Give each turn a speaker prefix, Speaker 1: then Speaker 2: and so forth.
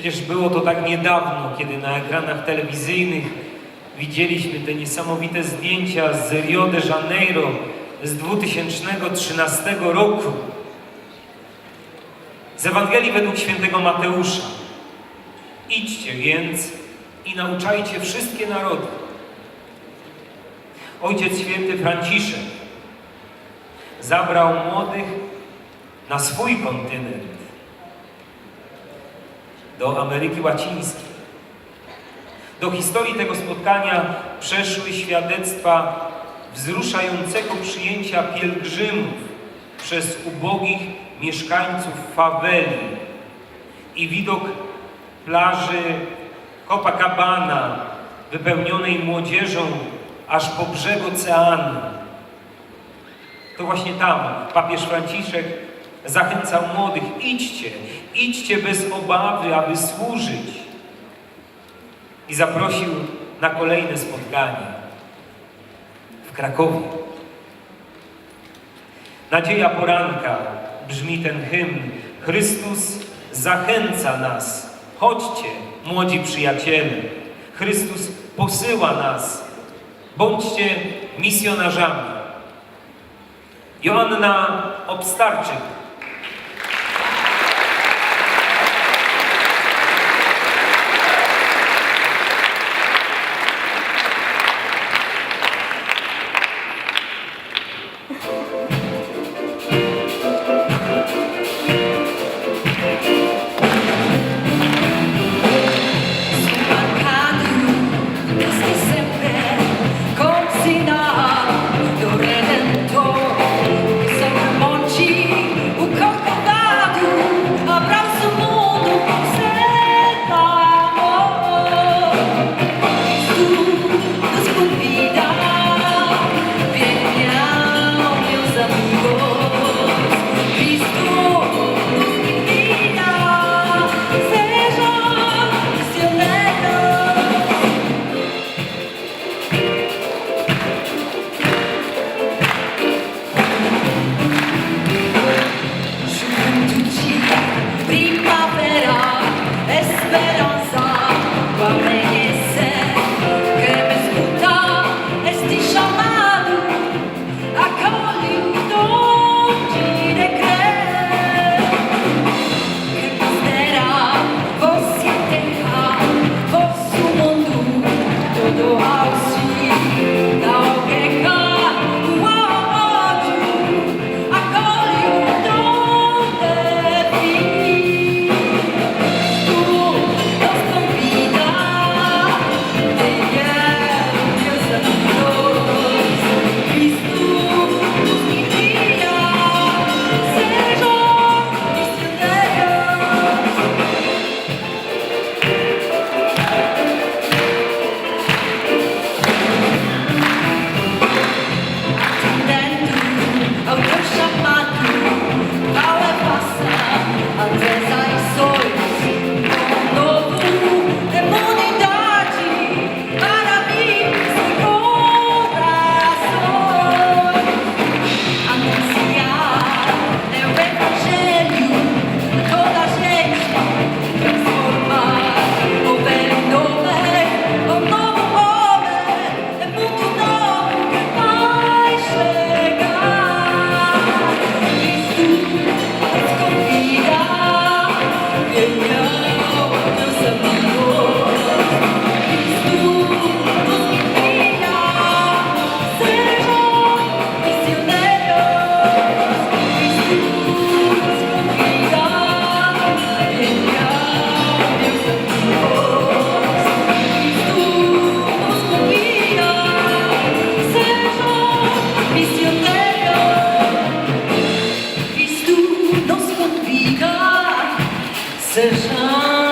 Speaker 1: Przecież było to tak niedawno, kiedy na ekranach telewizyjnych widzieliśmy te niesamowite zdjęcia z Rio de Janeiro z 2013 roku. Z Ewangelii według świętego Mateusza. Idźcie więc i nauczajcie wszystkie narody. Ojciec święty Franciszek zabrał młodych na swój kontynent, do Ameryki Łacińskiej. Do historii tego spotkania przeszły świadectwa wzruszającego przyjęcia pielgrzymów przez ubogich mieszkańców faweli i widok plaży Copacabana wypełnionej młodzieżą aż po brzeg oceanu. To właśnie tam papież Franciszek zachęcał młodych, idźcie, idźcie bez obawy, aby służyć. I zaprosił na kolejne spotkanie w Krakowie. Nadzieja poranka brzmi ten hymn. Chrystus zachęca nas. Chodźcie, młodzi przyjaciele. Chrystus posyła nas. Bądźcie misjonarzami. Joanna Obstarczyk
Speaker 2: 在上